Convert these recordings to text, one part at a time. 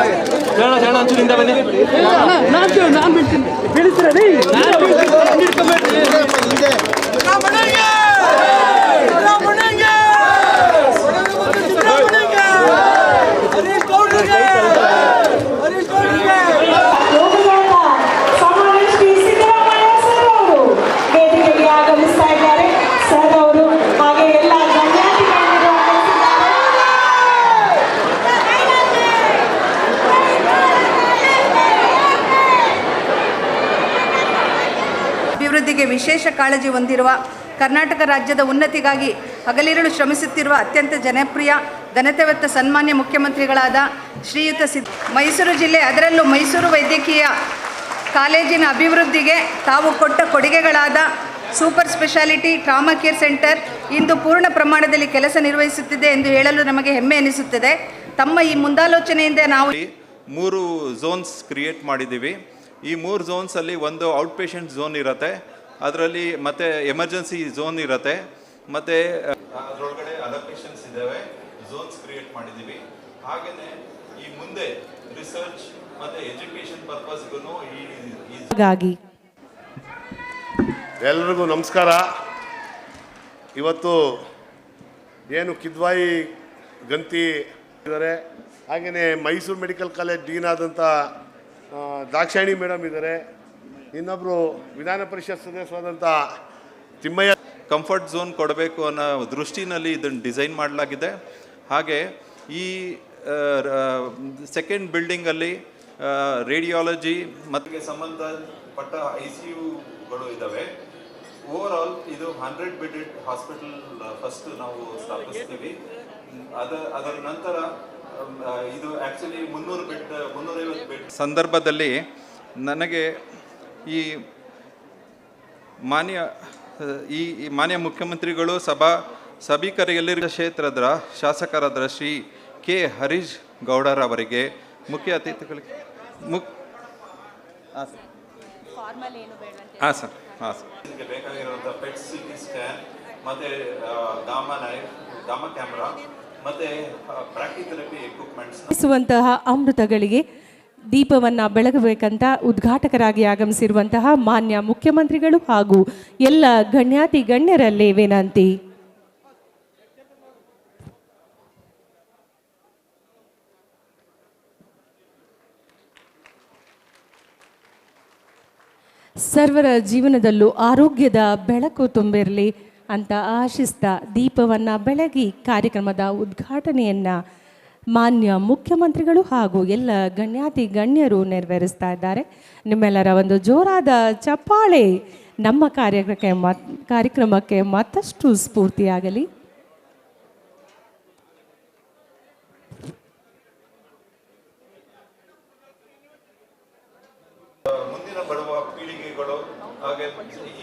ಶರಣ ಶರಣ ಅಂಚೂರಿಂದ ಬನ್ನಿ. ನಾನು ನಾನು ಬಿಡ್ತೀನಿ. ಬೆಳಿತೀರ ಯೋಗದಾತ ಸನ್ಮಾನ್ಯ ಶ್ರೀ ಸಿದ್ದರಾಮಯ್ಯ ಸರ್ ಅವರು ವೇದಿಕೆಗೆ ಆಗಮಿಸ್ತಾ ಇದ್ದಾರೆ ಸರ್ ಅವರು ಹಾಗೆ ಎಲ್ಲ ಗಣ್ಯಾತಿಗಣ್ಯರು ಅಭಿವೃದ್ಧಿಗೆ ವಿಶೇಷ ಕಾಳಜಿ ಹೊಂದಿರುವ ಕರ್ನಾಟಕ ರಾಜ್ಯದ ಉನ್ನತಿಗಾಗಿ ಹಗಲಿರುಳು ಶ್ರಮಿಸುತ್ತಿರುವ ಅತ್ಯಂತ ಜನಪ್ರಿಯ, ಘನತೆವೆತ್ತ ಸನ್ಮಾನ್ಯ ಮುಖ್ಯಮಂತ್ರಿಗಳಾದ ಶ್ರೀಯುತ ಸಿದ್ ಮೈಸೂರು ಜಿಲ್ಲೆ, ಅದರಲ್ಲೂ ಮೈಸೂರು ವೈದ್ಯಕೀಯ ಕಾಲೇಜಿನ ಅಭಿವೃದ್ಧಿಗೆ ತಾವು ಕೊಟ್ಟ ಕೊಡುಗೆಗಳಾದ super speciality trauma care centre ಇಂದು ಪೂರ್ಣ ಪ್ರಮಾಣದಲ್ಲಿ ಕೆಲಸ ನಿರ್ವಹಿಸುತ್ತಿದೆ ಎಂದು ಹೇಳಲು ನಮಗೆ ಹೆಮ್ಮೆ ಎನಿಸುತ್ತದೆ. ತಮ್ಮ ಈ ಮುಂದಾಲೋಚನೆಯಿಂದ ನಾವು ಮೂರು ಝೋನ್ಸ್ ಕ್ರಿಯೇಟ್ ಮಾಡಿದ್ದೀವಿ. ಈ ಮೂರು ಝೋನ್ಸಲ್ಲಿ ಒಂದು ಔಟ್ ಪೇಷಂಟ್ ಝೋನ್ ಇರುತ್ತೆ. ಅದರಲ್ಲಿ ಮತ್ತೆ ಎಮರ್ಜೆನ್ಸಿ ಝೋನ್ ಇರುತ್ತೆ. ಮತ್ತೆ ಅದರೊಳಗಡೆ ಅದರ್ ಪೇಷಂಟ್ಸ್ ಇದ್ದಾವೆ. ಝೋನ್ಸ್ ಕ್ರಿಯೇಟ್ ಮಾಡಿದ್ದೀವಿ. ಹಾಗೆಯೇ ಈ ಮುಂದೆ ರಿಸರ್ಚ್ ಮತ್ತೆ ಎಜುಕೇಶನ್ ಪರ್ಪಸ್ಗೂ ಈ ಎಲ್ರಿಗೂ ನಮಸ್ಕಾರ. ಇವತ್ತು ಏನು ಕಿದ್ವಾಯಿ ಗಂತಿ ಇದ್ದಾರೆ. ಹಾಗೆಯೇ ಮೈಸೂರು ಮೆಡಿಕಲ್ ಕಾಲೇಜ್ ಡೀನ್ ಆದಂಥ ದಾಕ್ಷಾಯಿಣಿ ಮೇಡಮ್ ಇದ್ದಾರೆ. ಇನ್ನೊಬ್ಬರು ವಿಧಾನ ಪರಿಷತ್ ಸದಸ್ಯರಾದಂಥ ತಿಮ್ಮಯ್ಯ ಕಂಫರ್ಟ್ ಝೋನ್ ಕೊಡಬೇಕು ಅನ್ನೋ ದೃಷ್ಟಿನಲ್ಲಿ ಇದನ್ನು ಡಿಸೈನ್ ಮಾಡಲಾಗಿದೆ. ಹಾಗೆ ಈ ಸೆಕೆಂಡ್ ಬಿಲ್ಡಿಂಗಲ್ಲಿ ರೇಡಿಯಾಲಜಿ ಮತ್ತು ಸಂಬಂಧಪಟ್ಟ ಐ ಸಿ ಯುಗಳು ಇದ್ದಾವೆ ಓವರ್ ಆಲ್ ಇದು ಹಂಡ್ರೆಡ್ ಬೆಡೆಡ್ ಹಾಸ್ಪಿಟಲ್ ಫಸ್ಟ್ ನಾವು ಸ್ಥಾಪಿಸ್ತೀವಿ. ಅದ, ಅದರ ನಂತರ ಇದು ಆ್ಯಕ್ಚುಲಿ ಮುನ್ನೂರು ಬೆಡ್ ಮುನ್ನೂರೈವತ್ತು ಬೆಡ್ ಸಂದರ್ಭದಲ್ಲಿ ನನಗೆ ಈ ಮಾನ್ಯ ಈ ಮಾನ್ಯ ಮುಖ್ಯಮಂತ್ರಿಗಳು ಸಭಾ ಸಭಿಕರಿಗೆಲ್ಲರಿಗೂ ಕ್ಷೇತ್ರದ ಶಾಸಕರಾದ ಶ್ರೀ ಕೆ ಹರೀಶ್ ಗೌಡರವರಿಗೆ ಮುಖ್ಯ ಅತಿಥಿಗಳಿಗೆ ಮುಕ್ ಹಾಂ ಸರ್. ಹಾಂ ಸರ್ ಹಾಂ ಸರ್. ಇದಕ್ಕೆ ಬೇಕಾಗಿರುವಂಥ ಪೆಟ್ ಸಿ ಟಿ ಸ್ಕ್ಯಾನ್ ಮತ್ತು ಗಾಮಾ ನೈಫ್ ಗಾಮಾ ಕ್ಯಾಮ್ರಾ ಮತ್ತು ಬ್ರಾಕಿಥೆರಪಿ ಎಕ್ವಿಪ್ಮೆಂಟ್ಸ್ ಬೆಳೆಸುವಂತಹ ಅಮೃತಗಳಿಗೆ ದೀಪವನ್ನು ಬೆಳಗಬೇಕಂತ ಉದ್ಘಾಟಕರಾಗಿ ಆಗಮಿಸಿರುವಂತಹ ಮಾನ್ಯ ಮುಖ್ಯಮಂತ್ರಿಗಳು ಹಾಗೂ ಎಲ್ಲ ಗಣ್ಯಾತಿ ಗಣ್ಯರಲ್ಲಿ ವಿನಂತಿ. ಸರ್ವರ ಜೀವನದಲ್ಲೂ ಆರೋಗ್ಯದ ಬೆಳಕು ತುಂಬಿರಲಿ ಅಂತ ಆಶಿಸ್ತಾ ದೀಪವನ್ನು ಬೆಳಗಿ ಕಾರ್ಯಕ್ರಮದ ಉದ್ಘಾಟನೆಯನ್ನು ಮಾನ್ಯ ಮುಖ್ಯಮಂತ್ರಿಗಳು ಹಾಗೂ ಎಲ್ಲ ಗಣ್ಯಾತಿ ಗಣ್ಯರು ನೆರವೇರಿಸ್ತಾ ಇದ್ದಾರೆ. ನಿಮ್ಮೆಲ್ಲರ ಒಂದು ಜೋರಾದ ಚಪ್ಪಾಳೆ ನಮ್ಮ ಕಾರ್ಯಕ್ರಮಕ್ಕೆ ಕಾರ್ಯಕ್ರಮಕ್ಕೆ ಮತ್ತಷ್ಟು ಸ್ಫೂರ್ತಿಯಾಗಲಿ. ಮುಂದಿನ ಬರುವ ಪೀಳಿಗೆಗಳು ಹಾಗೆ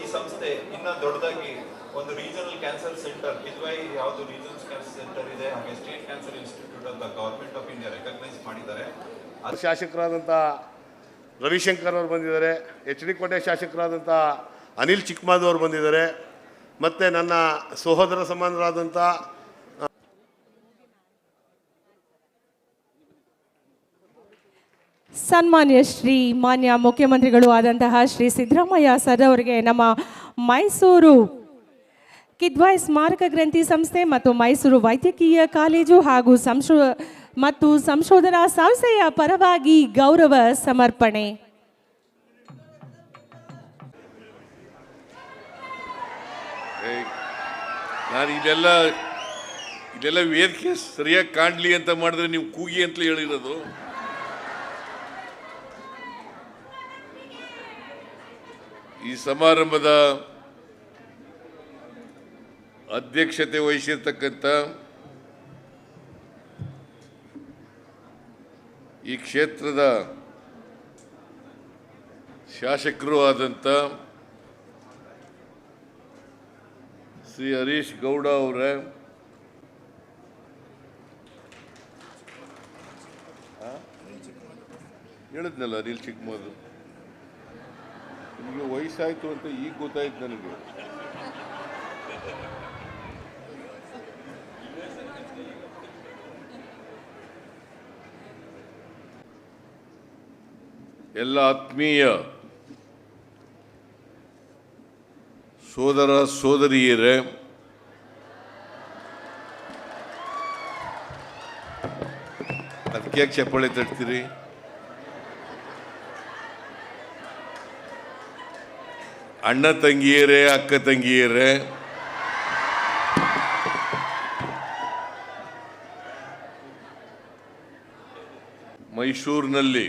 ಈ ಸಂಸ್ಥೆ ಇನ್ನ ದೊಡ್ಡದಾಗಿ ಒಂದು ರೀಜನಲ್ ಕ್ಯಾನ್ಸರ್ ಸೆಂಟರ್ ಕಿದ್ವೈ ಯಾವುದು ರೀಜನಲ್ ಕ್ಯಾನ್ಸರ್ ಸೆಂಟರ್ ಇದೆ? ಹಾಗೆ ಸ್ಟೇಟ್ ಕ್ಯಾನ್ಸರ್ ಇನ್ಸ್ಟಿಟ್ಯೂಟ್ ಅಂತ ಗೌರ್ಮೆಂಟ್ ಆಫ್ ಇಂಡಿಯಾ ರೆಕಗ್ನೈಸ್ ಮಾಡಿದ್ದಾರೆ. ಶಾಸಕರಾದಂಥ ರವಿಶಂಕರ್ ಅವರು ಬಂದಿದ್ದಾರೆ ಎಚ್ ಡಿ ಕೋಟೆ ಶಾಸಕರಾದಂಥ ಅನಿಲ್ ಚಿಕ್ಮಾದವ್ರು ಬಂದಿದ್ದಾರೆ ಮತ್ತು ನನ್ನ ಸಹೋದರ ಸಮಾನರಾದಂಥ ಸನ್ಮಾನ್ಯ ಶ್ರೀ ಮಾನ್ಯ ಮುಖ್ಯಮಂತ್ರಿಗಳು ಆದಂತಹ ಶ್ರೀ ಸಿದ್ದರಾಮಯ್ಯ ಸರ್ ಅವರಿಗೆ ನಮ್ಮ ಮೈಸೂರು ಕಿದ್ವಾಯ್ ಸ್ಮಾರಕ ಗ್ರಂಥಿ ಸಂಸ್ಥೆ ಮತ್ತು ಮೈಸೂರು ವೈದ್ಯಕೀಯ ಕಾಲೇಜು ಹಾಗೂ ಸಂಶೋ ಮತ್ತು ಸಂಶೋಧನಾ ಸಂಸ್ಥೆಯ ಪರವಾಗಿ ಗೌರವ ಸಮರ್ಪಣೆ. ನಾನು ಇದೆಲ್ಲ ಇದೆಲ್ಲ ವೇದಿಕೆ ಸರಿಯಾಗಿ ಕಾಣಲಿ ಅಂತ ಮಾಡಿದ್ರೆ ನೀವು ಕೂಗಿ ಅಂತಲೇ ಹೇಳಿರೋದು. ಈ ಸಮಾರಂಭದ ಅಧ್ಯಕ್ಷತೆ ವಹಿಸಿರ್ತಕ್ಕಂಥ ಈ ಕ್ಷೇತ್ರದ ಶಾಸಕರು ಆದಂಥ ಶ್ರೀ ಹರೀಶ್ ಗೌಡ ಅವರೇ ಹೇಳಿದ್ನಲ್ಲ ಅನಿಲ್ ಚಿಕ್ಕಮದು ನಿಮಗೆ ವಯಸ್ಸಾಯಿತು ಅಂತ ಈಗ ಗೊತ್ತಾಯ್ತು ನನಗೆ. ಎಲ್ಲ ಆತ್ಮೀಯ ಸೋದರ ಸೋದರಿಯರೇ ಅದಕ್ಕೆ ಚಪ್ಪಾಳೆ ತಟ್ತೀರಿ? ಅಣ್ಣ ತಂಗಿಯರೇ ಅಕ್ಕ ತಂಗಿಯರೇ ಮೈಸೂರಿನಲ್ಲಿ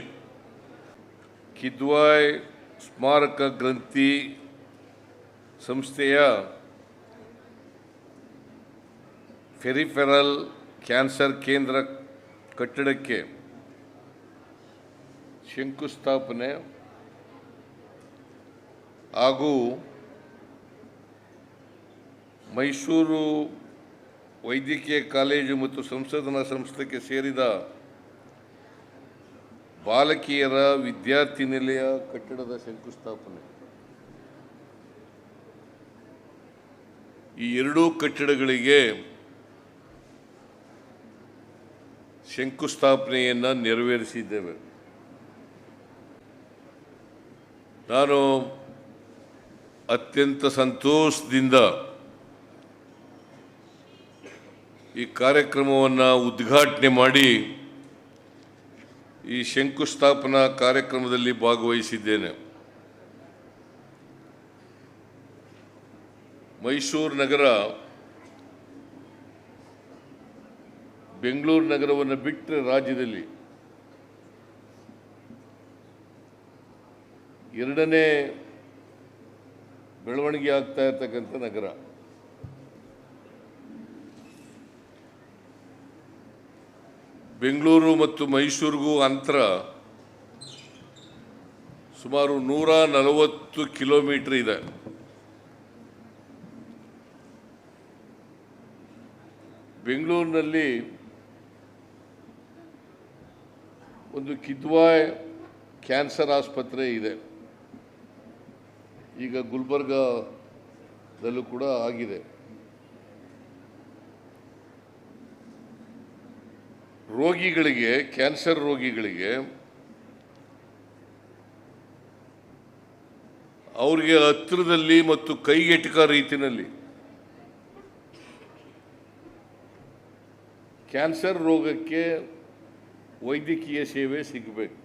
ಕಿದ್ವಾಯ್ ಸ್ಮಾರಕ ಗ್ರಂಥಿ ಸಂಸ್ಥೆಯ ಫೆರಿಫೆರಲ್ ಕ್ಯಾನ್ಸರ್ ಕೇಂದ್ರ ಕಟ್ಟಡಕ್ಕೆ ಶಂಕುಸ್ಥಾಪನೆ ಹಾಗೂ ಮೈಸೂರು ವೈದ್ಯಕೀಯ ಕಾಲೇಜು ಮತ್ತು ಸಂಶೋಧನಾ ಸಂಸ್ಥೆಗೆ ಸೇರಿದ ಬಾಲಕಿಯರ ವಿದ್ಯಾರ್ಥಿ ನಿಲಯ ಕಟ್ಟಡದ ಶಂಕುಸ್ಥಾಪನೆ. ಈ ಎರಡೂ ಕಟ್ಟಡಗಳಿಗೆ ಶಂಕುಸ್ಥಾಪನೆಯನ್ನು ನೆರವೇರಿಸಿದ್ದೇವೆ. ನಾನು ಅತ್ಯಂತ ಸಂತೋಷದಿಂದ ಈ ಕಾರ್ಯಕ್ರಮವನ್ನು ಉದ್ಘಾಟನೆ ಮಾಡಿ ಈ ಶಂಕುಸ್ಥಾಪನಾ ಕಾರ್ಯಕ್ರಮದಲ್ಲಿ ಭಾಗವಹಿಸಿದ್ದೇನೆ. ಮೈಸೂರು ನಗರ ಬೆಂಗಳೂರು ನಗರವನ್ನು ಬಿಟ್ಟರೆ ರಾಜ್ಯದಲ್ಲಿ ಎರಡನೇ ಬೆಳವಣಿಗೆ ಆಗ್ತಾ ಇರ್ತಕ್ಕಂಥ ನಗರ. ಬೆಂಗಳೂರು ಮತ್ತು ಮೈಸೂರಿಗೂ ಅಂತರ ಸುಮಾರು ನೂರ ನಲವತ್ತು ಕಿಲೋಮೀಟ್ರ್ ಇದೆ. ಬೆಂಗಳೂರಿನಲ್ಲಿ ಒಂದು ಕಿದ್ವಾಯ್ ಕ್ಯಾನ್ಸರ್ ಆಸ್ಪತ್ರೆ ಇದೆ. ಈಗ ಗುಲ್ಬರ್ಗದಲ್ಲೂ ಕೂಡ ಆಗಿದೆ. ರೋಗಿಗಳಿಗೆ, ಕ್ಯಾನ್ಸರ್ ರೋಗಿಗಳಿಗೆ ಅವರಿಗೆ ಹತ್ತಿರದಲ್ಲಿ ಮತ್ತು ಕೈಗೆಟಕ ರೀತಿಯಲ್ಲಿ ಕ್ಯಾನ್ಸರ್ ರೋಗಕ್ಕೆ ವೈದ್ಯಕೀಯ ಸೇವೆ ಸಿಗಬೇಕು.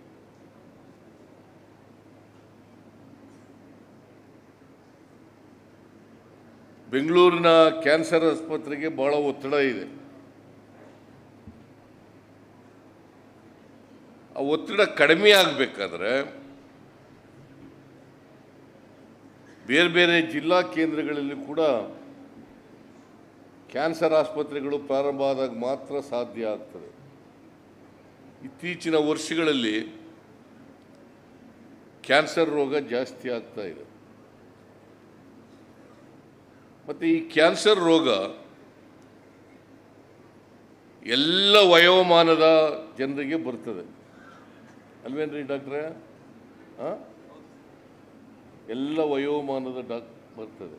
ಬೆಂಗಳೂರಿನ ಕ್ಯಾನ್ಸರ್ ಆಸ್ಪತ್ರೆಗೆ ಬಹಳ ಒತ್ತಡ ಇದೆ. ಒತ್ತಡ ಕಡಿಮೆ ಆಗಬೇಕಾದ್ರೆ ಬೇರೆ ಬೇರೆ ಜಿಲ್ಲಾ ಕೇಂದ್ರಗಳಲ್ಲಿ ಕೂಡ ಕ್ಯಾನ್ಸರ್ ಆಸ್ಪತ್ರೆಗಳು ಪ್ರಾರಂಭ ಆದಾಗ ಮಾತ್ರ ಸಾಧ್ಯ ಆಗ್ತದೆ. ಇತ್ತೀಚಿನ ವರ್ಷಗಳಲ್ಲಿ ಕ್ಯಾನ್ಸರ್ ರೋಗ ಜಾಸ್ತಿ ಆಗ್ತಾ ಇದೆ. ಮತ್ತು ಈ ಕ್ಯಾನ್ಸರ್ ರೋಗ ಎಲ್ಲ ವಯೋಮಾನದ ಜನರಿಗೆ ಬರ್ತದೆ. ಅಲ್ವೇನ್ರಿ ಡಾಕ್ಟ್ರೆ? ಹಾಂ ಎಲ್ಲ ವಯೋಮಾನದ ಡಾಕ್, ಬರ್ತದೆ.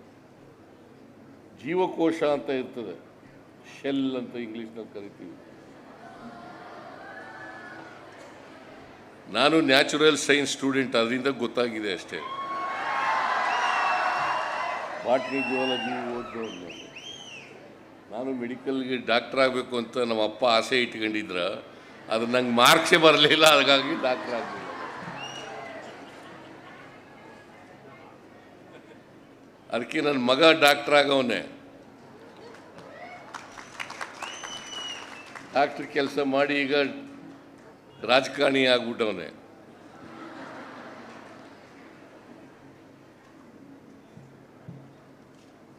ಜೀವಕೋಶ ಅಂತ ಇರ್ತದೆ. ಶೆಲ್ ಅಂತ ಇಂಗ್ಲೀಷ್ನಲ್ಲಿ ಕರಿತೀವಿ. ನಾನು ನ್ಯಾಚುರಲ್ ಸೈನ್ಸ್ ಸ್ಟೂಡೆಂಟ್ ಅದರಿಂದ ಗೊತ್ತಾಗಿದೆ ಅಷ್ಟೇ. ಬಾಟ್ನಿ ಜುವಾಲಜಿ ಓದ್ದವ್ರು ನಾನು. ನಾನು ಮೆಡಿಕಲ್ಗೆ ಡಾಕ್ಟರ್ ಆಗಬೇಕು ಅಂತ ನಮ್ಮ ಅಪ್ಪ ಆಸೆ ಇಟ್ಕೊಂಡಿದ್ರ. ಅದು ನಂಗೆ ಮಾರ್ಕ್ಸೇ ಬರಲಿಲ್ಲ, ಹಾಗಾಗಿ ಡಾಕ್ಟರ್ ಆಗಲಿಲ್ಲ. ಅದಕ್ಕೆ ನನ್ನ ಮಗ ಡಾಕ್ಟರ್ ಆಗವನೇ. ಡಾಕ್ಟ್ರ್ ಕೆಲಸ ಮಾಡಿ ಈಗ ರಾಜಕಾರಣಿ ಆಗ್ಬಿಟ್ಟವನೇ.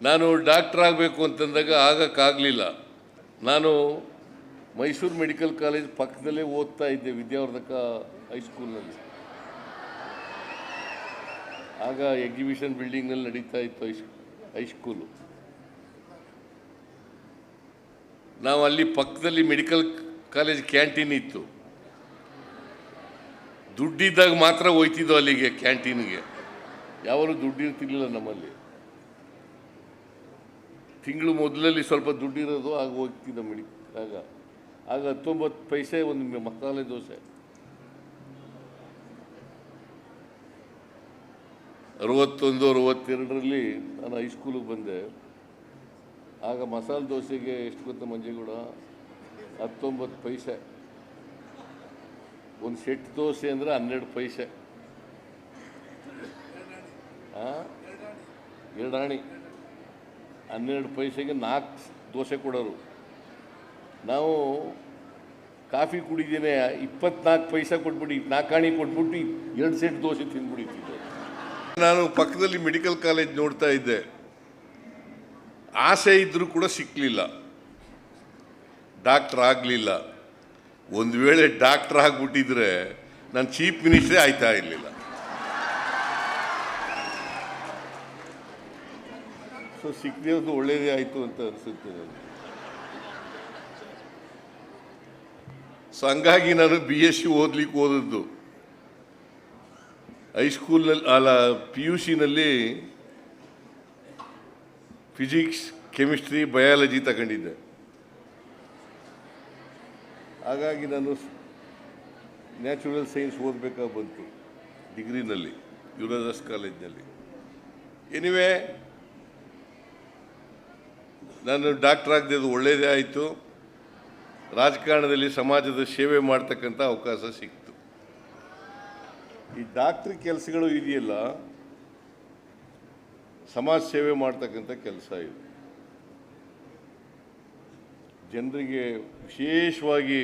ನಾನು ಡಾಕ್ಟ್ರ್ ಆಗಬೇಕು ಅಂತಂದಾಗ ಆಗಕ್ಕಾಗಲಿಲ್ಲ. ನಾನು ಮೈಸೂರು ಮೆಡಿಕಲ್ ಕಾಲೇಜ್ ಪಕ್ಕದಲ್ಲೇ ಓದ್ತಾ ಇದ್ದೆ ವಿದ್ಯಾವರ್ಧಕ ಹೈಸ್ಕೂಲ್ನಲ್ಲಿ ಆಗ ಎಕ್ಸಿಬಿಷನ್ ಬಿಲ್ಡಿಂಗ್ನಲ್ಲಿ ನಡೀತಾ ಇತ್ತು ಹೈಸ್ ಹೈಸ್ಕೂಲು ನಾವು ಅಲ್ಲಿ ಪಕ್ಕದಲ್ಲಿ ಮೆಡಿಕಲ್ ಕಾಲೇಜ್ ಕ್ಯಾಂಟೀನ್ ಇತ್ತು. ದುಡ್ಡಿದ್ದಾಗ ಮಾತ್ರ ಹೋಯ್ತಿದ್ದೋ ಅಲ್ಲಿಗೆ ಕ್ಯಾಂಟೀನ್ಗೆ. ಯಾವಾಗಲೂ ದುಡ್ಡು ಇರ್ತಿರ್ಲಿಲ್ಲ ನಮ್ಮಲ್ಲಿ. ತಿಂಗಳು ಮೊದಲಲ್ಲಿ ಸ್ವಲ್ಪ ದುಡ್ಡಿರೋದು ಆಗ ಹೋಗ್ತಿದ್ದ ಮೆಡಿ, ಆಗ. ಆಗ ಹತ್ತೊಂಬತ್ತು ಪೈಸೆ ಒಂದು ಮಸಾಲೆ ದೋಸೆ. ಅರವತ್ತೊಂದು, ಅರವತ್ತೆರಡರಲ್ಲಿ ನಾನು ಹೈಸ್ಕೂಲಿಗೆ ಬಂದೆ. ಆಗ ಮಸಾಲೆ ದೋಸೆಗೆ ಎಷ್ಟು ಗೊತ್ತಾ ಮಂಜೇಗೌಡ? ಹತ್ತೊಂಬತ್ತು ಪೈಸೆ. ಒಂದು ಸೆಟ್ ದೋಸೆ ಅಂದರೆ ಹನ್ನೆರಡು ಪೈಸೆ. ಎರಡಾಣಿ. ಹನ್ನೆರಡು ಪೈಸೆಗೆ ನಾಲ್ಕು ದೋಸೆ ಕೊಡೋರು. ನಾವು ಕಾಫಿ ಕುಡಿದೇನೆ ಇಪ್ಪತ್ನಾಲ್ಕು ಪೈಸೆ ಕೊಟ್ಬಿಟ್ಟು ನಾಲ್ಕಾಣಿ ಕೊಟ್ಬಿಟ್ಟು ಎರಡು ಸೆಟ್ ದೋಸೆ ತಿಂದ್ಬಿಡಿತಿದ್ದೆ ನಾನು ಪಕ್ಕದಲ್ಲಿ ಮೆಡಿಕಲ್ ಕಾಲೇಜ್ ನೋಡ್ತಾ ಇದ್ದೆ. ಆಸೆ ಇದ್ದರೂ ಕೂಡ ಸಿಕ್ಕಲಿಲ್ಲ ಡಾಕ್ಟ್ರ್ ಆಗಲಿಲ್ಲ. ಒಂದು ವೇಳೆ ಡಾಕ್ಟ್ರ್ ಆಗಿಬಿಟ್ಟಿದ್ರೆ ನಾನು ಚೀಫ್ ಮಿನಿಸ್ಟ್ರೇ ಆಯ್ತಾ ಇರಲಿಲ್ಲ. ಸೊ ಸಿಕ್ಕದೆ ಒಂದು ಒಳ್ಳೆಯದೇ ಆಯಿತು ಅಂತ ಅನಿಸುತ್ತೆ ನನಗೆ ಸೊ ಹಂಗಾಗಿ ನಾನು ಬಿ ಎಸ್ ಸಿ ಓದ್ಲಿಕ್ಕೆ ಓದಿದ್ದು. ಹೈಸ್ಕೂಲ್ನಲ್ಲಿ ಅಲ್ಲ ಪಿ ಯು ಸಿನಲ್ಲಿ ಫಿಸಿಕ್ಸ್ ಕೆಮಿಸ್ಟ್ರಿ ಬಯಾಲಜಿ ತಗೊಂಡಿದ್ದೆ. ಹಾಗಾಗಿ ನಾನು ನ್ಯಾಚುರಲ್ ಸೈನ್ಸ್ ಓದಬೇಕಾಗಿ ಬಂತು ಡಿಗ್ರಿನಲ್ಲಿ ಯುವರಾಜಸ್ ಕಾಲೇಜ್ನಲ್ಲಿ ಎನಿವೆ ನಾನು ಡಾಕ್ಟ್ರ್ ಆಗದೆ ಅದು ಒಳ್ಳೆಯದೇ ಆಯಿತು. ರಾಜಕಾರಣದಲ್ಲಿ ಸಮಾಜದ ಸೇವೆ ಮಾಡ್ತಕ್ಕಂಥ ಅವಕಾಶ ಸಿಕ್ತು. ಈ ಡಾಕ್ಟ್ರಿ ಕೆಲಸಗಳು ಇದೆಯಲ್ಲ, ಸಮಾಜ ಸೇವೆ ಮಾಡ್ತಕ್ಕಂಥ ಕೆಲಸ ಇದು. ಜನರಿಗೆ ವಿಶೇಷವಾಗಿ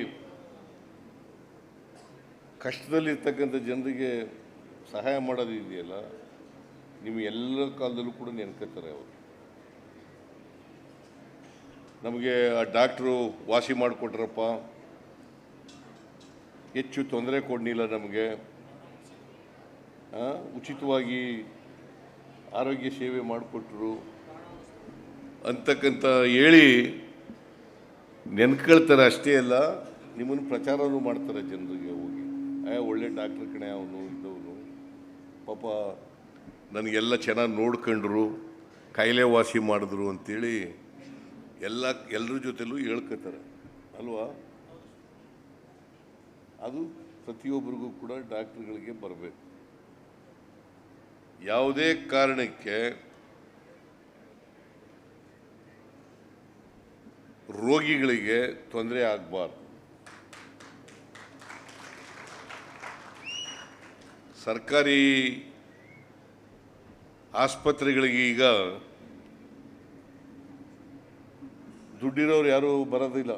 ಕಷ್ಟದಲ್ಲಿರ್ತಕ್ಕಂಥ ಜನರಿಗೆ ಸಹಾಯ ಮಾಡೋದು ಇದೆಯಲ್ಲ ನಿಮ್ಮ ಎಲ್ಲ ಕಾಲದಲ್ಲೂ ಕೂಡ ನೆನ್ಕೋತಾರೆ ಅವರು. ನಮಗೆ ಆ ಡಾಕ್ಟ್ರು ವಾಸಿ ಮಾಡಿಕೊಟ್ರಪ್ಪ. ಹೆಚ್ಚು ತೊಂದರೆ ಕೊಡಲಿಲ್ಲ ನಮಗೆ. ಆ, ಉಚಿತವಾಗಿ ಆರೋಗ್ಯ ಸೇವೆ ಮಾಡಿಕೊಟ್ರು. ಅಂತಕ್ಕಂಥ ಹೇಳಿ ನೆನ್ಕೊಳ್ತಾರೆ ಅಷ್ಟೇ ಅಲ್ಲ ನಿಮ್ಮನ್ನು ಪ್ರಚಾರನೂ ಮಾಡ್ತಾರೆ ಜನರಿಗೆ ಹೋಗಿ. ಆಯ ಒಳ್ಳೆ ಡಾಕ್ಟ್ರ್ ಕಣೆ ಅವನು ಇದ್ದವನು. ಪಾಪ ನನಗೆಲ್ಲ ಚೆನ್ನಾಗಿ ನೋಡ್ಕೊಂಡ್ರು ಕಾಯಿಲೆ ವಾಸಿ ಮಾಡಿದ್ರು ಅಂತೇಳಿ ಎಲ್ಲ ಎಲ್ಲರ ಜೊತೆಲೂ ಹೇಳ್ಕೊತಾರೆ ಅಲ್ವಾ? ಅದು ಪ್ರತಿಯೊಬ್ಬರಿಗೂ ಕೂಡ ಡಾಕ್ಟ್ರುಗಳಿಗೆ ಬರಬೇಕು. ಯಾವುದೇ ಕಾರಣಕ್ಕೆ ರೋಗಿಗಳಿಗೆ ತೊಂದರೆ ಆಗಬಾರ್ದು. ಸರ್ಕಾರಿ ಆಸ್ಪತ್ರೆಗಳಿಗೆ ಈಗ ದುಡ್ಡಿರೋರು ಯಾರೂ ಬರೋದಿಲ್ಲ.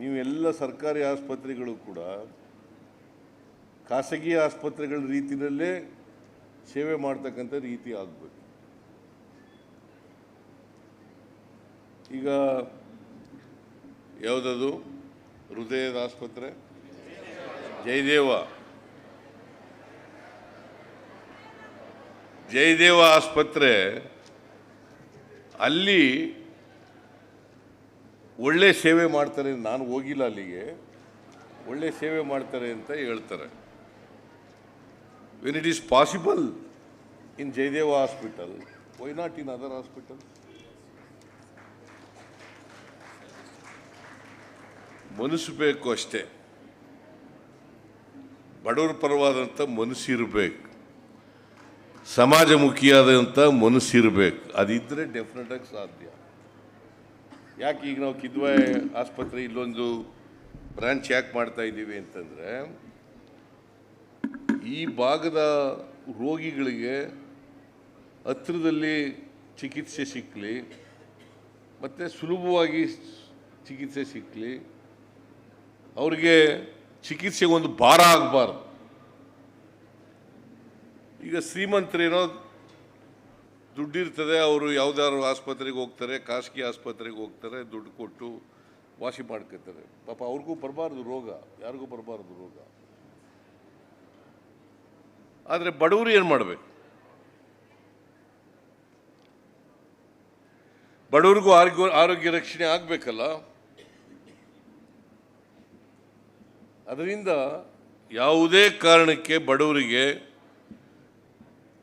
ನೀವು ಎಲ್ಲ ಸರ್ಕಾರಿ ಆಸ್ಪತ್ರೆಗಳು ಕೂಡ ಖಾಸಗಿ ಆಸ್ಪತ್ರೆಗಳ ರೀತಿಯಲ್ಲೇ ಸೇವೆ ಮಾಡ್ತಕ್ಕಂಥ ರೀತಿ ಆಗಬೇಕು. ಈಗ ಯಾವುದದು? ಹೃದಯದ ಆಸ್ಪತ್ರೆ? ಜಯದೇವ. ಜಯದೇವ ಆಸ್ಪತ್ರೆ ಅಲ್ಲಿ ಒಳ್ಳೆ ಸೇವೆ ಮಾಡ್ತಾರೆ ನಾನು ಹೋಗಿಲ್ಲ ಅಲ್ಲಿಗೆ. ಒಳ್ಳೆ ಸೇವೆ ಮಾಡ್ತಾರೆ ಅಂತ ಹೇಳ್ತಾರೆ. When it is possible in Jayadeva hospital why not in other hospital ಮನಸ್ಸು ಬೇಕು ಅಷ್ಟೇ. ಬಡವರ ಪರವಾದಂಥ ಮನಸ್ಸಿರಬೇಕು ಸಮಾಜಮುಖಿಯಾದಂಥ ಮನಸ್ಸಿರಬೇಕು ಅದಿದ್ದರೆ ಡೆಫಿನೆಟಾಗಿ ಸಾಧ್ಯ. ಯಾಕೆ ಈಗ ನಾವು ಕಿದ್ವಾಯ್ ಆಸ್ಪತ್ರೆ ಇಲ್ಲೊಂದು ಬ್ರಾಂಚ್ ಯಾಕೆ ಮಾಡ್ತಾ ಇದ್ದೀವಿ ಅಂತಂದರೆ, ಈ ಭಾಗದ ರೋಗಿಗಳಿಗೆ ಹತ್ತಿರದಲ್ಲಿ ಚಿಕಿತ್ಸೆ ಸಿಕ್ಕಲಿ ಮತ್ತು ಸುಲಭವಾಗಿ ಚಿಕಿತ್ಸೆ ಸಿಕ್ಕಲಿ ಅವ್ರಿಗೆ ಚಿಕಿತ್ಸೆಗೆ ಒಂದು ಭಾರ ಆಗಬಾರ್ದು. ಈಗ ಶ್ರೀಮಂತರೇನೋ ದುಡ್ಡಿರ್ತದೆ, ಅವರು ಯಾವ್ದಾದ್ರು ಆಸ್ಪತ್ರೆಗೆ ಹೋಗ್ತಾರೆ, ಖಾಸಗಿ ಆಸ್ಪತ್ರೆಗೆ ಹೋಗ್ತಾರೆ, ದುಡ್ಡು ಕೊಟ್ಟು ವಾಸಿ ಮಾಡ್ಕೊತಾರೆ. ಪಾಪ ಅವ್ರಿಗೂ ಬರಬಾರ್ದು ರೋಗ, ಯಾರಿಗೂ ಬರಬಾರ್ದು ರೋಗ. ಆದರೆ ಬಡವರು ಏನು ಮಾಡಬೇಕು? ಬಡವ್ರಿಗೂ ಆರೋಗ್ಯ ಆರೋಗ್ಯ ರಕ್ಷಣೆ ಆಗಬೇಕಲ್ಲ? ಅದರಿಂದ ಯಾವುದೇ ಕಾರಣಕ್ಕೆ ಬಡವರಿಗೆ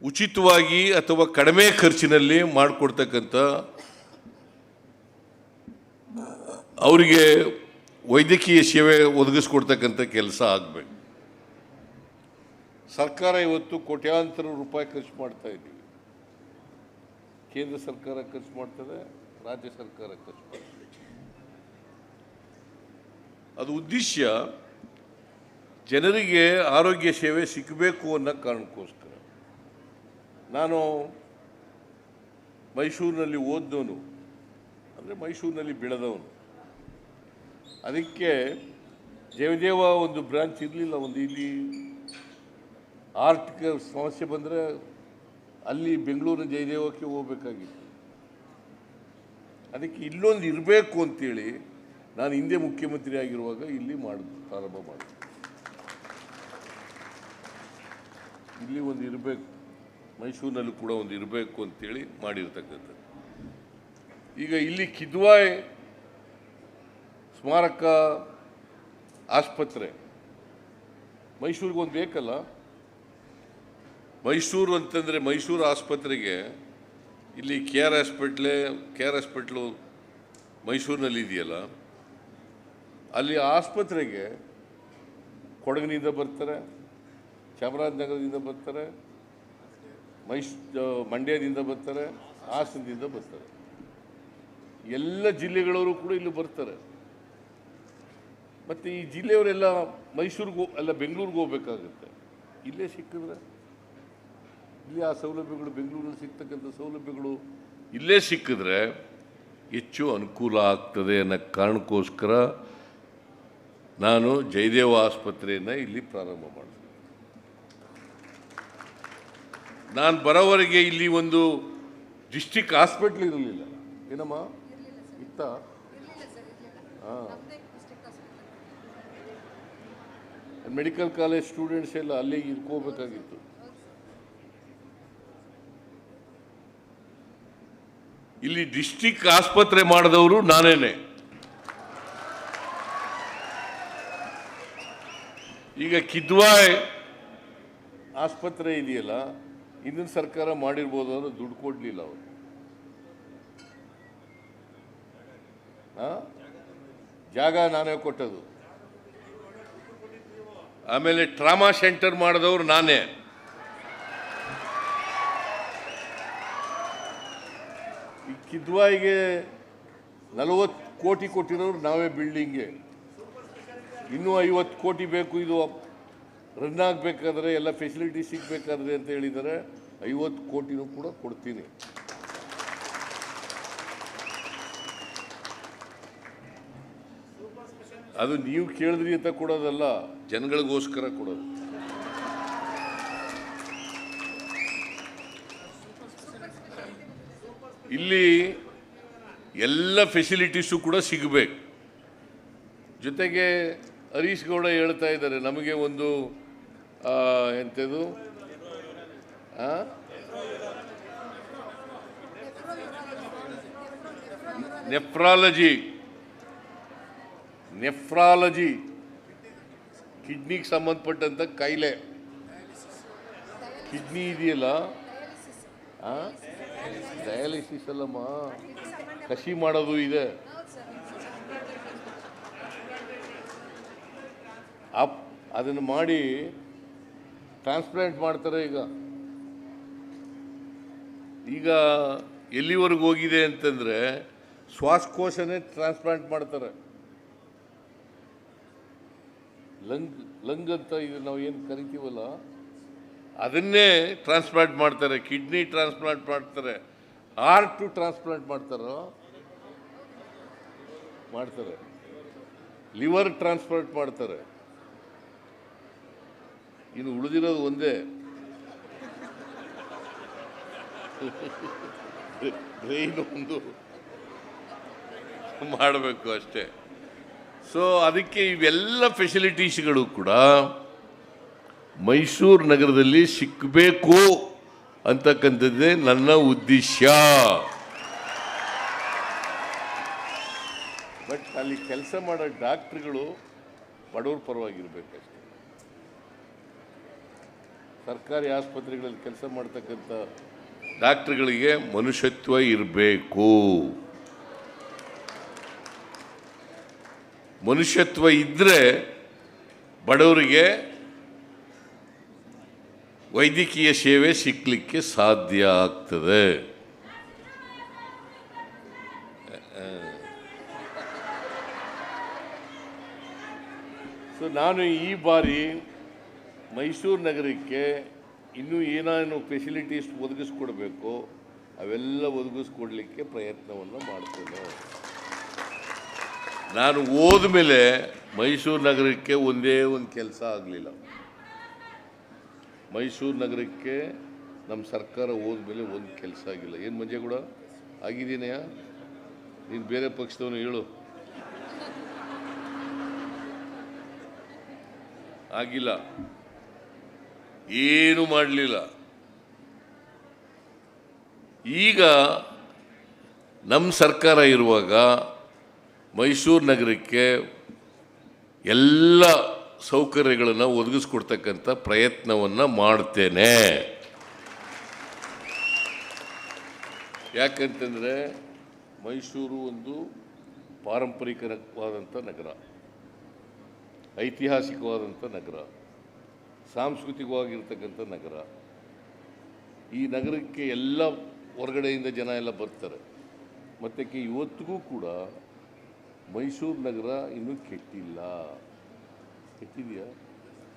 ಉಚಿತವಾಗಿ ಅಥವಾ ಕಡಿಮೆ ಖರ್ಚಿನಲ್ಲಿ ಮಾಡಿಕೊಡ್ತಕ್ಕಂಥ ಅವರಿಗೆ ವೈದ್ಯಕೀಯ ಸೇವೆ ಒದಗಿಸ್ಕೊಡ್ತಕ್ಕಂಥ ಕೆಲಸ ಆಗಬೇಕು. ಸರ್ಕಾರ ಇವತ್ತು ಕೋಟ್ಯಾಂತರ ರೂಪಾಯಿ ಖರ್ಚು ಮಾಡ್ತಾ ಇದ್ದೀವಿ ಕೇಂದ್ರ ಸರ್ಕಾರ ಖರ್ಚು ಮಾಡ್ತದೆ, ರಾಜ್ಯ ಸರ್ಕಾರ ಖರ್ಚು ಮಾಡ್ತದೆ. ಅದು ಉದ್ದೇಶ ಜನರಿಗೆ ಆರೋಗ್ಯ ಸೇವೆ ಸಿಗಬೇಕು ಅನ್ನೋ ಕಾರಣಕ್ಕೋಸ್ಕರ. ನಾನು ಮೈಸೂರಿನಲ್ಲಿ ಓದ್ದವನು, ಅಂದರೆ ಮೈಸೂರಿನಲ್ಲಿ ಬೆಳೆದವನು. ಅದಕ್ಕೆ ಜಯದೇವ ಒಂದು ಬ್ರಾಂಚ್ ಇರಲಿಲ್ಲ, ಒಂದು ಇಲ್ಲಿ ಆರ್ಥಿಕ ಸಮಸ್ಯೆ ಬಂದರೆ ಅಲ್ಲಿ ಬೆಂಗಳೂರಿನ ಜಯದೇವಕ್ಕೆ ಹೋಗಬೇಕಾಗಿತ್ತು. ಅದಕ್ಕೆ ಇಲ್ಲೊಂದು ಇರಬೇಕು ಅಂತೇಳಿ ನಾನು ಹಿಂದೆ ಮುಖ್ಯಮಂತ್ರಿ ಆಗಿರುವಾಗ ಇಲ್ಲಿ ಮಾಡ ಪ್ರಾರಂಭ ಮಾಡಿದೆ. ಇಲ್ಲಿ ಒಂದು ಇರಬೇಕು. ಮೈಸೂರಿನಲ್ಲೂ ಕೂಡ ಒಂದು ಇರಬೇಕು ಅಂತೇಳಿ ಮಾಡಿರ್ತಕ್ಕಂಥದ್ದು. ಈಗ ಇಲ್ಲಿ ಕಿದ್ವಾಯ್ ಸ್ಮಾರಕ ಆಸ್ಪತ್ರೆ, ಮೈಸೂರಿಗೆ ಒಂದು ಬೇಕಲ್ಲ? ಮೈಸೂರು ಅಂತಂದರೆ ಮೈಸೂರು ಆಸ್ಪತ್ರೆಗೆ ಇಲ್ಲಿ ಕೆ ಆರ್ ಹಾಸ್ಪಿಟ್ಲೆ, ಕೆ ಆರ್ ಹಾಸ್ಪಿಟ್ಲು ಮೈಸೂರಿನಲ್ಲಿ ಇದೆಯಲ್ಲ? ಅಲ್ಲಿ ಆಸ್ಪತ್ರೆಗೆ ಕೊಡಗಿನಿಂದ ಬರ್ತಾರೆ, ಚಾಮರಾಜನಗರದಿಂದ ಬರ್ತಾರೆ ಮೈಸ್ ಮಂಡ್ಯದಿಂದ ಬರ್ತಾರೆ, ಹಾಸನದಿಂದ ಬರ್ತಾರೆ. ಎಲ್ಲ ಜಿಲ್ಲೆಗಳವರು ಕೂಡ ಇಲ್ಲಿ ಬರ್ತಾರೆ. ಮತ್ತು ಈ ಜಿಲ್ಲೆಯವರೆಲ್ಲ ಮೈಸೂರಿಗೆ ಅಲ್ಲ ಬೆಂಗಳೂರಿಗೆ ಹೋಗ್ಬೇಕಾಗುತ್ತೆ. ಇಲ್ಲೇ ಸಿಕ್ಕಿದ್ರೆ? ಇಲ್ಲಿ ಆ ಸೌಲಭ್ಯಗಳು, ಬೆಂಗಳೂರಲ್ಲಿ ಸಿಗ್ತಕ್ಕಂಥ ಸೌಲಭ್ಯಗಳು ಇಲ್ಲೇ ಸಿಕ್ಕಿದ್ರೆ ಹೆಚ್ಚು ಅನುಕೂಲ ಆಗ್ತದೆ ಅನ್ನೋ ಕಾರಣಕ್ಕೋಸ್ಕರ ನಾನು ಜಯದೇವ ಆಸ್ಪತ್ರೆಯನ್ನು ಇಲ್ಲಿ ಪ್ರಾರಂಭ ಮಾಡಿದೆ ನಾನು ಬರೋವರೆಗೆ ಇಲ್ಲಿ ಒಂದು ಡಿಸ್ಟಿಕ್ ಹಾಸ್ಪಿಟ್ಲ್ ಇರಲಿಲ್ಲ. ಏನಮ್ಮ? ಇತ್ತ? ಹಾಂ. ಮೆಡಿಕಲ್ ಕಾಲೇಜ್ ಸ್ಟೂಡೆಂಟ್ಸ್ ಎಲ್ಲ ಅಲ್ಲಿಗೆ ಇದ್ಕೋಬೇಕಾಗಿತ್ತು ಇಲ್ಲಿ ಡಿಸ್ಟಿಕ್ ಆಸ್ಪತ್ರೆ ಮಾಡಿದವರು ನಾನೇನೆ. ಈಗ ಕಿದ್ವಾಯ್ ಆಸ್ಪತ್ರೆ ಇದೆಯಲ್ಲ ಹಿಂದಿನ ಸರ್ಕಾರ ಮಾಡಿರ್ಬೋದು ಅಂದ್ರೆ ದುಡ್ಡು ಕೊಡಲಿಲ್ಲ ಅವರು. ಜಾಗ ನಾನೇ ಕೊಟ್ಟದು ಆಮೇಲೆ ಟ್ರಾಮಾ ಸೆಂಟರ್ ಮಾಡಿದವರು ನಾನೇ. ಈ ಕಿದ್ವಾಯಿಗೆ ನಲವತ್ತು ಕೋಟಿ ಕೊಟ್ಟಿರೋರು ನಾವೇ ಬಿಲ್ಡಿಂಗ್ಗೆ. ಇನ್ನೂ ಐವತ್ತು ಕೋಟಿ ಬೇಕು ಇದು. ರನ್ ಆಗಬೇಕಾದ್ರೆ ಎಲ್ಲ ಫೆಸಿಲಿಟಿ ಸಿಗಬೇಕಾದ್ರೆ ಅಂತ ಹೇಳಿದರೆ ಐವತ್ತು ಕೋಟಿನೂ ಕೂಡ ಕೊಡ್ತೀನಿ. ಅದು ನೀವು ಕೇಳಿದ್ರಿ ಅಂತ ಕೊಡೋದಲ್ಲ, ಜನಗಳಿಗೋಸ್ಕರ ಕೊಡೋದು. ಇಲ್ಲಿ ಎಲ್ಲ ಫೆಸಿಲಿಟೀಸು ಕೂಡ ಸಿಗಬೇಕು. ಜೊತೆಗೆ ಹರೀಶ್ ಗೌಡ ಹೇಳ್ತಾ ಇದ್ದಾರೆ, ನಮಗೆ ಒಂದು ಆ? ನೆಫ್ರಾಲಜಿ ನೆಫ್ರಾಲಜಿ ಕಿಡ್ನಿಗೆ ಸಂಬಂಧಪಟ್ಟಂಥ ಕಾಯಿಲೆ ಕಿಡ್ನಿ ಇದೆಯಲ್ಲ? ಡಯಾಲಿಸಿಸ್ ಅಲ್ಲಮ್ಮ. ಕಸಿ ಮಾಡೋದು ಇದೆ. ಅಪ್ ಅದನ್ನು ಮಾಡಿ ಟ್ರಾನ್ಸ್ಪ್ಲಾಂಟ್ ಮಾಡ್ತಾರೆ ಈಗ. ಈಗ ಎಲ್ಲಿವರೆಗೂ ಹೋಗಿದೆ ಅಂತಂದರೆ ಶ್ವಾಸಕೋಶನೇ ಟ್ರಾನ್ಸ್ಪ್ಲಾಂಟ್ ಮಾಡ್ತಾರೆ. ಲಂಗ್ ಲಂಗ್ ಅಂತ ಇದು ನಾವು ಏನು ಕರಿತೀವಲ್ಲ, ಅದನ್ನೇ ಟ್ರಾನ್ಸ್ಪ್ಲಾಂಟ್ ಮಾಡ್ತಾರೆ. ಕಿಡ್ನಿ ಟ್ರಾನ್ಸ್ಪ್ಲಾಂಟ್ ಮಾಡ್ತಾರೆ. ಹಾರ್ಟು ಟ್ರಾನ್ಸ್ಪ್ಲಾಂಟ್ ಮಾಡ್ತಾರೋ, ಮಾಡ್ತಾರೆ. ಲಿವರ್ ಟ್ರಾನ್ಸ್ಪ್ಲಾಂಟ್ ಮಾಡ್ತಾರೆ. ಇನ್ನು ಉಳಿದಿರೋದು ಒಂದೇ. ಬ್ರೈನ್ ಒಂದು ಮಾಡಬೇಕು ಅಷ್ಟೇ. ಸೊ ಅದಕ್ಕೆ ಇವೆಲ್ಲ ಫೆಸಿಲಿಟೀಸ್ಗಳು ಕೂಡ ಮೈಸೂರು ನಗರದಲ್ಲಿ ಸಿಕ್ಕಬೇಕು ಅಂತಕ್ಕಂಥದ್ದೇ ನನ್ನ ಉದ್ದೇಶ. ಬಟ್ ಅಲ್ಲಿ ಕೆಲಸ ಮಾಡೋ ಡಾಕ್ಟ್ರುಗಳು ಬಡವ್ರ ಪರವಾಗಿರ್ಬೇಕಷ್ಟೆ. ಸರ್ಕಾರಿ ಆಸ್ಪತ್ರೆಗಳಲ್ಲಿ ಕೆಲಸ ಮಾಡ್ತಕ್ಕಂಥ ಡಾಕ್ಟ್ರುಗಳಿಗೆ ಮನುಷ್ಯತ್ವ ಇರಬೇಕು. ಮನುಷ್ಯತ್ವ ಇದ್ದರೆ ಬಡವರಿಗೆ ವೈದ್ಯಕೀಯ ಸೇವೆ ಸಿಕ್ಕಲಿಕ್ಕೆ ಸಾಧ್ಯ ಆಗ್ತದೆ. ಸೊ ನಾನು ಈ ಬಾರಿ ಮೈಸೂರು ನಗರಕ್ಕೆ ಇನ್ನೂ ಏನೇನು ಫೆಸಿಲಿಟೀಸ್ ಒದಗಿಸ್ಕೊಡ್ಬೇಕು, ಅವೆಲ್ಲ ಒದಗಿಸ್ಕೊಡ್ಲಿಕ್ಕೆ ಪ್ರಯತ್ನವನ್ನು ಮಾಡ್ತೇನೆ. ನಾನು ಹೋದ್ಮೇಲೆ ಮೈಸೂರು ನಗರಕ್ಕೆ ಒಂದೇ ಒಂದು ಕೆಲಸ ಆಗಲಿಲ್ಲ. ಮೈಸೂರು ನಗರಕ್ಕೆ ನಮ್ಮ ಸರ್ಕಾರ ಹೋದ್ಮೇಲೆ ಒಂದು ಕೆಲಸ ಆಗಿಲ್ಲ. ಏನು ಮಂಜೆ ಕೂಡ? ಆಗಿದ್ದೀನಯ ನೀನು ಬೇರೆ ಪಕ್ಷದವನು ಹೇಳು. ಆಗಿಲ್ಲ. ಏನು ಮಾಡಲಿಲ್ಲ. ಈಗ ನಮ್ಮ ಸರ್ಕಾರ ಇರುವಾಗ ಮೈಸೂರು ನಗರಕ್ಕೆ ಎಲ್ಲ ಸೌಕರ್ಯಗಳನ್ನು ಒದಗಿಸ್ಕೊಡ್ತಕ್ಕಂಥ ಪ್ರಯತ್ನವನ್ನು ಮಾಡ್ತೇನೆ. ಯಾಕಂತಂದರೆ ಮೈಸೂರು ಒಂದು ಪಾರಂಪರಿಕವಾದಂಥ ನಗರ, ಐತಿಹಾಸಿಕವಾದಂಥ ನಗರ. ಸಾಂಸ್ಕೃತಿಕವಾಗಿರ್ತಕ್ಕಂಥ ನಗರ. ಈ ನಗರಕ್ಕೆ ಎಲ್ಲ ಹೊರಗಡೆಯಿಂದ ಜನ ಎಲ್ಲ ಬರ್ತಾರೆ. ಮತ್ತು ಇವತ್ತಿಗೂ ಕೂಡ ಮೈಸೂರು ನಗರ ಇನ್ನೂ ಕೆಟ್ಟಿಲ್ಲ. ಕೆಟ್ಟಿದೆಯಾ?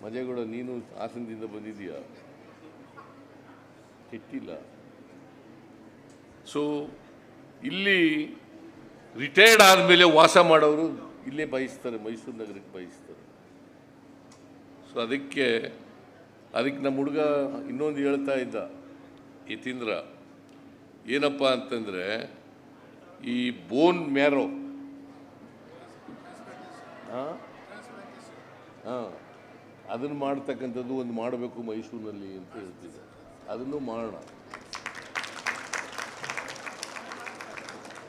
ಮಜೇಗೌಡ ನೀನು ಹಾಸನದಿಂದ ಬಂದಿದೆಯಾ ಕೆಟ್ಟಿಲ್ಲ. ಸೊ ಇಲ್ಲಿ ರಿಟೈರ್ಡ್ ಆದಮೇಲೆ ವಾಸ ಮಾಡೋರು ಇಲ್ಲೇ ಬಯಸ್ತಾರೆ, ಮೈಸೂರು ನಗರಕ್ಕೆ ಬಯಸ್ತಾರೆ. ಸೊ ಅದಕ್ಕೆ ಅದಕ್ಕೆ ನಮ್ಮ ಹುಡುಗ ಇನ್ನೊಂದು ಹೇಳ್ತಾ ಇದ್ದ ಯತೀಂದ್ರ ಏನಪ್ಪ ಅಂತಂದರೆ, ಈ ಬೋನ್ ಮ್ಯಾರೋ ಹಾಂ ಹಾಂ ಅದನ್ನು ಮಾಡ್ತಕ್ಕಂಥದ್ದು ಒಂದು ಮಾಡಬೇಕು ಮೈಸೂರಿನಲ್ಲಿ ಅಂತ ಹೇಳ್ತಿದ್ದೆ. ಅದನ್ನು ಮಾಡೋಣ.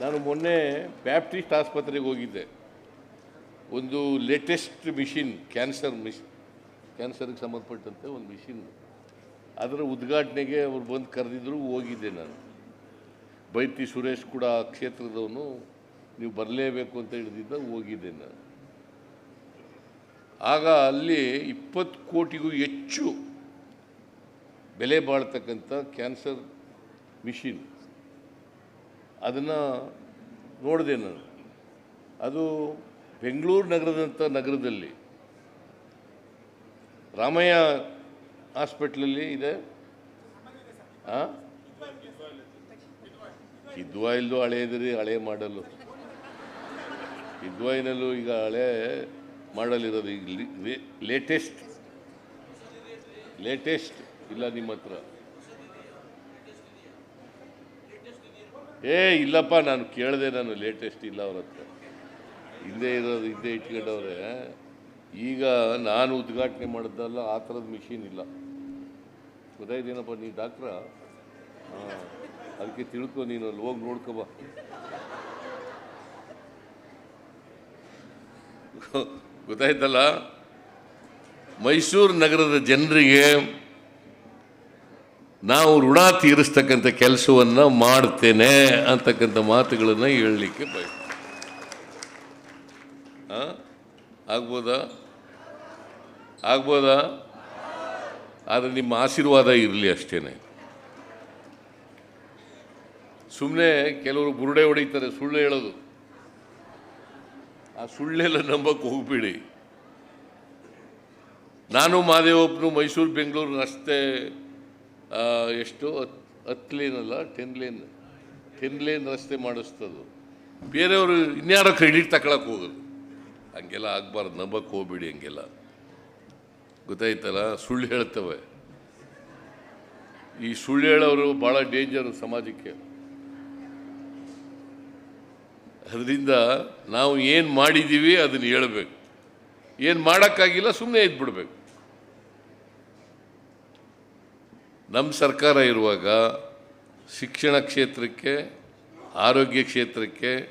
ನಾನು ಮೊನ್ನೆ ಬ್ಯಾಪ್ಟಿಸ್ಟ್ ಆಸ್ಪತ್ರೆಗೆ ಹೋಗಿದ್ದೆ. ಒಂದು ಲೇಟೆಸ್ಟ್ ಮಿಷಿನ್ ಕ್ಯಾನ್ಸರ್ ಮಿಷ್ ಕ್ಯಾನ್ಸರ್ಗೆ ಸಂಬಂಧಪಟ್ಟಂತೆ ಒಂದು ಮಿಷಿನ್. ಅದರ ಉದ್ಘಾಟನೆಗೆ ಅವ್ರು ಬಂದು ಕರೆದಿದ್ರು, ಹೋಗಿದ್ದೆ ನಾನು. ಬೈತಿ ಸುರೇಶ್ ಕೂಡ ಆ ಕ್ಷೇತ್ರದವನು, ನೀವು ಬರಲೇಬೇಕು ಅಂತ ಹಿಡಿದಿದ್ದ ಹೋಗಿದ್ದೆ ನಾನು. ಆಗ ಅಲ್ಲಿ ಇಪ್ಪತ್ತು ಕೋಟಿಗೂ ಹೆಚ್ಚು ಬೆಲೆ ಬಾಳ್ತಕ್ಕಂಥ ಕ್ಯಾನ್ಸರ್ ಮಿಷಿನ್. ಅದನ್ನು ನೋಡಿದೆ ನಾನು. ಅದು ಬೆಂಗಳೂರು ನಗರದಂಥ ನಗರದಲ್ಲಿ. ರಾಮಯ್ಯ ಹಾಸ್ಪಿಟ್ಲಲ್ಲಿ ಇದೆ. ಹಾಂ ಇಲ್ದೋ ಹಳೆಯದ್ರಿ ಹಳೆ ಮಾಡಲು ಇದ್ವಾಯಿನಲ್ಲೂ ಈಗ ಹಳೆ ಮಾಡಲಿರೋದು ಈಗ ಲೇಟೆಸ್ಟ್ ಲೇಟೆಸ್ಟ್ ಇಲ್ಲ ನಿಮ್ಮ ಹತ್ರ. ಏ, ಇಲ್ಲಪ್ಪ, ನಾನು ಕೇಳಿದೆ ನಾನು ಲೇಟೆಸ್ಟ್ ಇಲ್ಲ ಅವ್ರ ಹತ್ರ. ಹಿಂದೆ ಇರೋದು, ಹಿಂದೆ ಇಟ್ಕೊಂಡವ್ರೆ ಈಗ ನಾನು ಉದ್ಘಾಟನೆ ಮಾಡಿದ್ದಲ್ಲ ಆ ಥರದ ಮಿಷಿನ್ ಇಲ್ಲ. ಗೊತ್ತಾಯ್ತೇನಪ್ಪ ನೀ ಡಾಕ್ಟ್ರ ಹಾಂ, ಅದಕ್ಕೆ ತಿಳ್ಕೊ, ನೀನು ಅಲ್ಲಿ ಹೋಗಿ ನೋಡ್ಕೊಬ ಗೊತ್ತಾಯ್ತಲ್ಲ? ಮೈಸೂರು ನಗರದ ಜನರಿಗೆ ನಾವು ಋಣ ತೀರಿಸ್ತಕ್ಕಂಥ ಕೆಲಸವನ್ನು ಮಾಡ್ತೇನೆ ಅಂತಕ್ಕಂಥ ಮಾತುಗಳನ್ನು ಹೇಳಲಿಕ್ಕೆ ಬಯ ಆ? ಆಗ್ಬೋದಾ? ಆಗ್ಬೋದಾ? ಆದರೆ ನಿಮ್ಮ ಆಶೀರ್ವಾದ ಇರಲಿ ಅಷ್ಟೇ ಸುಮ್ಮನೆ ಕೆಲವರು ಬುರುಡೆ ಹೊಡಿತಾರೆ, ಸುಳ್ಳು ಹೇಳೋದು. ಆ ಸುಳ್ಳೆಲ್ಲ ನಂಬಕ್ಕೆ ಹೋಗ್ಬೇಡಿ. ನಾನು ಮಾದೇವಪ್ಪನು ಮೈಸೂರು, ಬೆಂಗಳೂರು ರಸ್ತೆ ಎಷ್ಟು? ಹತ್ ಹತ್ತು ಲೇನ್ ಅಲ್ಲ ಟೆನ್ ಲೇನ್ ಟೆನ್ ಲೇನ್ ರಸ್ತೆ ಮಾಡಿಸ್ತದು. ಬೇರೆಯವರು ಇನ್ಯಾರೋ ಕ್ರೆಡಿಟ್ ತಗೊಳಕ್ಕೆ ಹೋಗೋದು ಹಂಗೆಲ್ಲ ಆಗಬಾರ್ದು ನಂಬಕ್ಕೆ ಹೋಗ್ಬೇಡಿ ಹಂಗೆಲ್ಲ. ಗೊತ್ತಾಯ್ತಲ್ಲ? ಸುಳ್ಳು ಹೇಳ್ತವೆ. ಈ ಸುಳ್ಳು ಹೇಳೋರು ಭಾಳ ಡೇಂಜರ್ ಸಮಾಜಕ್ಕೆ. ಅದರಿಂದ ನಾವು ಏನು ಮಾಡಿದ್ದೀವಿ ಅದನ್ನು ಹೇಳಬೇಕು. ಏನು ಮಾಡೋಕ್ಕಾಗಿಲ್ಲ ಸುಮ್ಮನೆ ಇದ್ಬಿಡ್ಬೇಕು. ನಮ್ಮ ಸರ್ಕಾರ ಇರುವಾಗ ಶಿಕ್ಷಣ ಕ್ಷೇತ್ರಕ್ಕೆ, ಆರೋಗ್ಯ ಕ್ಷೇತ್ರಕ್ಕೆ,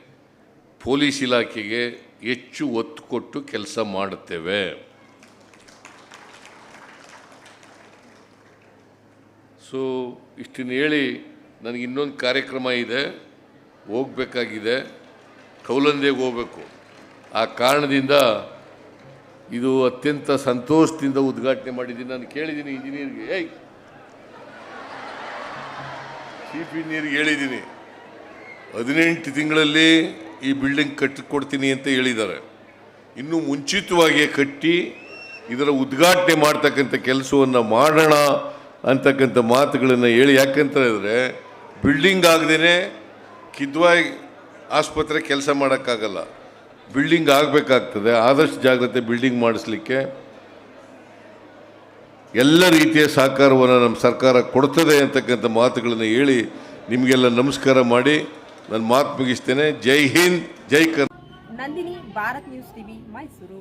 ಪೊಲೀಸ್ ಇಲಾಖೆಗೆ ಹೆಚ್ಚು ಒತ್ತು ಕೊಟ್ಟು ಕೆಲಸ ಮಾಡುತ್ತೇವೆ. ಸೊ ಇಷ್ಟನ್ನು ಹೇಳಿ ನನಗೆ ಇನ್ನೊಂದು ಕಾರ್ಯಕ್ರಮ ಇದೆ, ಹೋಗಬೇಕಾಗಿದೆ ಕೌಲಂದೆಗೆ ಹೋಗಬೇಕು. ಆ ಕಾರಣದಿಂದ ಇದು ಅತ್ಯಂತ ಸಂತೋಷದಿಂದ ಉದ್ಘಾಟನೆ ಮಾಡಿದ್ದೀನಿ. ನಾನು ಕೇಳಿದ್ದೀನಿ ಇಂಜಿನಿಯರ್ಗೆ, ಏಯ್! ಚೀಫ್ ಇಂಜಿನಿಯರ್ಗೆ ಹೇಳಿದ್ದೀನಿ, ಹದಿನೆಂಟು ತಿಂಗಳಲ್ಲಿ ಈ ಬಿಲ್ಡಿಂಗ್ ಕಟ್ಟಿಕೊಡ್ತೀನಿ ಅಂತ ಹೇಳಿದ್ದಾರೆ. ಇನ್ನೂ ಮುಂಚಿತವಾಗಿಯೇ ಕಟ್ಟಿ ಇದರ ಉದ್ಘಾಟನೆ ಮಾಡ್ತಕ್ಕಂಥ ಕೆಲಸವನ್ನು ಮಾಡೋಣ. ಅಂತಕ್ಕಂಥ ಮಾತುಗಳನ್ನು ಹೇಳಿ ಯಾಕಂತ ಹೇಳಿದ್ರೆ ಬಿಲ್ಡಿಂಗ್ ಆಗದೇ ಕಿದ್ವಾಯ್ ಆಸ್ಪತ್ರೆ ಕೆಲಸ ಮಾಡೋಕ್ಕಾಗಲ್ಲ. ಬಿಲ್ಡಿಂಗ್ ಆಗಬೇಕಾಗ್ತದೆ, ಆದಷ್ಟು ಜಾಗ್ರತೆ ಬಿಲ್ಡಿಂಗ್ ಮಾಡಿಸ್ಲಿಕ್ಕೆ. ಎಲ್ಲ ರೀತಿಯ ಸಹಕಾರವನ್ನು ನಮ್ಮ ಸರ್ಕಾರ ಕೊಡ್ತದೆ ಅಂತಕ್ಕಂಥ ಮಾತುಗಳನ್ನು ಹೇಳಿ ನಿಮಗೆಲ್ಲ ನಮಸ್ಕಾರ ಮಾಡಿ ನನ್ನ ಮಾತು ಮುಗಿಸ್ತೇನೆ. ಜೈ ಹಿಂದ್, ಜೈ ಕರ್ ನಂದಿನಿ, ಭಾರತ್ ನ್ಯೂಸ್ ಟಿವಿ, ಮೈಸೂರು.